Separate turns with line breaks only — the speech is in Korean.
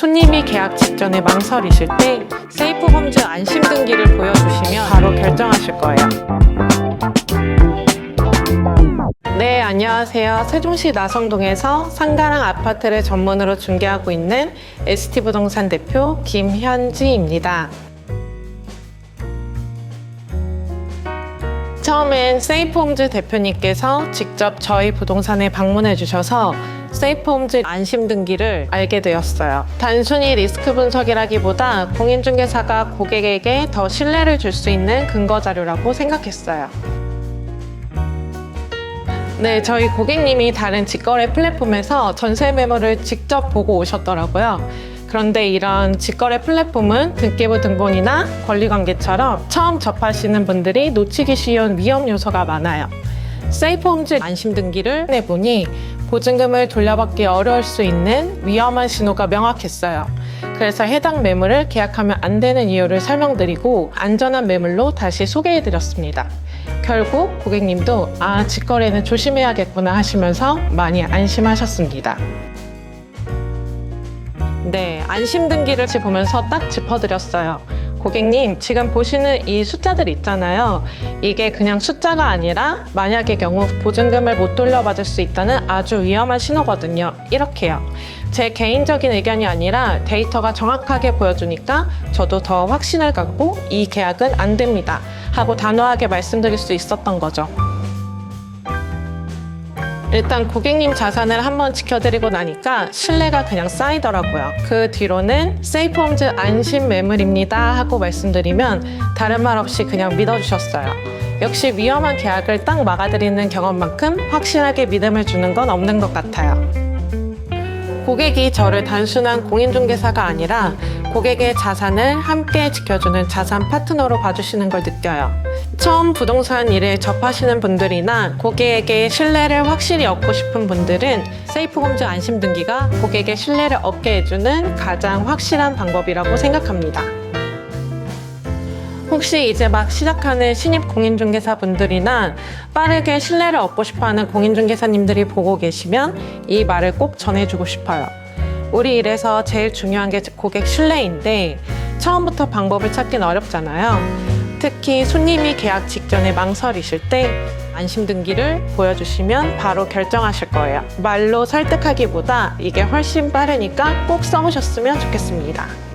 손님이 계약 직전에 망설이실 때 세이프홈즈 안심 등기를 보여주시면 바로 결정하실 거예요. 네, 안녕하세요. 세종시 나성동에서 상가랑 아파트를 전문으로 중개하고 있는 ST부동산 대표 김현지입니다. 처음엔 세이프홈즈 대표님께서 직접 저희 부동산에 방문해 주셔서 세이프홈즈 안심 등기를 알게 되었어요. 단순히 리스크 분석이라기보다 공인중개사가 고객에게 더 신뢰를 줄 수 있는 근거 자료라고 생각했어요. 네, 저희 고객님이 다른 직거래 플랫폼에서 전세 매물을 직접 보고 오셨더라고요. 그런데 이런 직거래 플랫폼은 등기부 등본이나 권리관계처럼 처음 접하시는 분들이 놓치기 쉬운 위험 요소가 많아요. 세이프홈즈 안심 등기를 내보니 보증금을 돌려받기 어려울 수 있는 위험한 신호가 명확했어요. 그래서 해당 매물을 계약하면 안 되는 이유를 설명드리고 안전한 매물로 다시 소개해드렸습니다. 결국 고객님도 아, 직거래는 조심해야겠구나 하시면서 많이 안심하셨습니다. 네, 안심 등기를 보면서 딱 짚어드렸어요. 고객님, 지금 보시는 이 숫자들 있잖아요. 이게 그냥 숫자가 아니라 만약의 경우 보증금을 못 돌려받을 수 있다는 아주 위험한 신호거든요. 이렇게요. 제 개인적인 의견이 아니라 데이터가 정확하게 보여주니까 저도 더 확신을 갖고 이 계약은 안 됩니다. 하고 단호하게 말씀드릴 수 있었던 거죠. 일단 고객님 자산을 한번 지켜드리고 나니까 신뢰가 그냥 쌓이더라고요. 그 뒤로는 세이프홈즈 안심 매물입니다 하고 말씀드리면 다른 말 없이 그냥 믿어주셨어요. 역시 위험한 계약을 딱 막아드리는 경험만큼 확실하게 믿음을 주는 건 없는 것 같아요. 고객이 저를 단순한 공인중개사가 아니라 고객의 자산을 함께 지켜주는 자산 파트너로 봐주시는 걸 느껴요. 처음 부동산 일에 접하시는 분들이나 고객에게 신뢰를 확실히 얻고 싶은 분들은 세이프홈즈 안심 등기가 고객의 신뢰를 얻게 해주는 가장 확실한 방법이라고 생각합니다. 혹시 이제 막 시작하는 신입 공인중개사 분들이나 빠르게 신뢰를 얻고 싶어하는 공인중개사님들이 보고 계시면 이 말을 꼭 전해주고 싶어요. 우리 일에서 제일 중요한 게 고객 신뢰인데 처음부터 방법을 찾긴 어렵잖아요. 특히 손님이 계약 직전에 망설이실 때 안심 등기를 보여주시면 바로 결정하실 거예요. 말로 설득하기보다 이게 훨씬 빠르니까 꼭 써보셨으면 좋겠습니다.